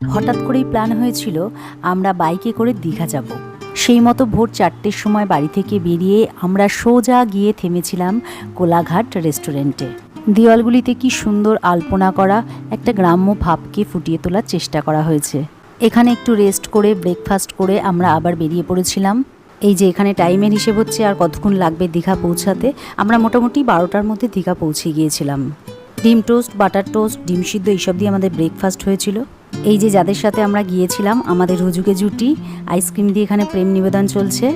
হঠাৎ করেই প্ল্যান হয়েছিল, আমরা বাইকে করে দীঘা যাব। সেই মতো ভোর চারটের সময় বাড়ি থেকে বেরিয়ে আমরা সোজা গিয়ে থেমেছিলাম কোলাঘাট রেস্টুরেন্টে। দেওয়ালগুলিতে কি সুন্দর আলপনা করা একটা গ্রাম্য ভাবকে ফুটিয়ে তোলার চেষ্টা করা হয়েছে। এখানে একটু রেস্ট করে, ব্রেকফাস্ট করে আমরা আবার বেরিয়ে পড়েছিলাম। এই যে এখানে টাইমের হিসেব হচ্ছে আর কতক্ষণ লাগবে দীঘা পৌঁছাতে, আমরা মোটামুটি বারোটার মধ্যে দীঘা পৌঁছে গিয়েছিলাম। ডিম টোস্ট, বাটার টোস্ট, ডিম সিদ্ধ এইসব দিয়ে আমাদের ব্রেকফাস্ট হয়েছিল। এই যে যাদের সাথে আমরা গিয়েছিলাম, আমাদের হুজুকে জুটি, আইসক্রিম দিয়ে এখানে প্রেম নিবেদন চলছে।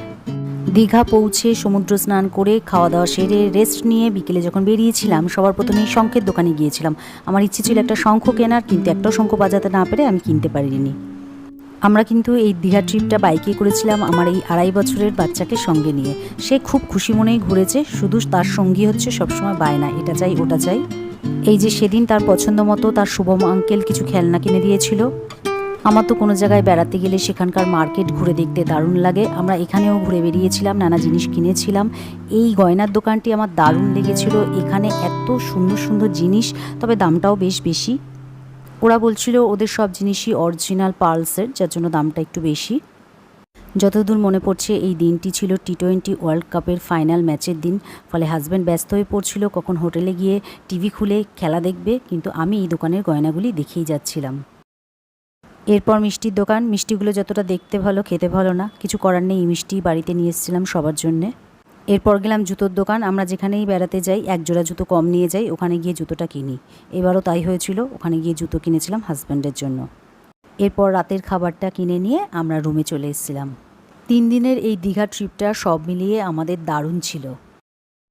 দীঘা পৌঁছে সমুদ্র স্নান করে খাওয়া দাওয়া সেরে রেস্ট নিয়ে বিকেলে যখন বেরিয়েছিলাম, সবার প্রথমেই শঙ্খের দোকানে গিয়েছিলাম। আমার ইচ্ছে ছিল একটা শঙ্খ কেনার, কিন্তু একটাও শঙ্খ বাজাতে না পেরে আমি কিনতে পারিনি। আমরা কিন্তু এই দীঘা ট্রিপটা বাইকে করেছিলাম আমার এই আড়াই বছরের বাচ্চাকে সঙ্গে নিয়ে। সে খুব খুশি মনেই ঘুরেছে, শুধু তার সঙ্গী হচ্ছে সবসময় বায়না, এটা চাই, ওটা চাই। এই যে সেদিন তার পছন্দ মতো তার শুভম আঙ্কেল কিছু খেলনা কিনে দিয়েছিল। আমার তো কোনো জায়গায় বেড়াতে গেলে সেখানকার মার্কেট ঘুরে দেখতে দারুণ লাগে। আমরা এখানেও ঘুরে বেরিয়েছিলাম, নানা জিনিস কিনেছিলাম। এই গয়নার দোকানটি আমার দারুণ লেগেছিল। এখানে এত সুন্দর সুন্দর জিনিস, তবে দামটাও বেশ বেশি। ওরা বলছিল ওদের সব জিনিসই অরিজিনাল পার্লসের যার জন্য দামটা একটু বেশি। যতদূর মনে পড়ছে, এই দিনটি ছিল টি টোয়েন্টি ওয়ার্ল্ড কাপের ফাইনাল ম্যাচের দিন। ফলে হাজব্যান্ড ব্যস্ত হয়ে পড়ছিল, কখন হোটেলে গিয়ে টিভি খুলে খেলা দেখবে, কিন্তু আমি এই দোকানের গয়নাগুলি দেখেই যাচ্ছিলাম। এরপর মিষ্টির দোকান, মিষ্টিগুলো যতটা দেখতে ভালো, খেতে ভালো না, কিছু করার নেই মিষ্টি বাড়িতে নিয়ে এসেছিলাম সবার জন্যে। এরপর গেলাম জুতোর দোকান, আমরা যেখানেই বেড়াতে যাই, এক জোড়া জুতো কম নিয়ে যাই, ওখানে গিয়ে জুতোটা কিনি। এবারও তাই হয়েছিল, ওখানে গিয়ে জুতো কিনেছিলাম হাজব্যান্ডের জন্য। এরপর রাতের খাবারটা কিনে নিয়ে আমরা রুমে চলে এসেছিলাম। তিন দিনের এই দীঘা ট্রিপটা সব মিলিয়ে আমাদের দারুণ ছিল।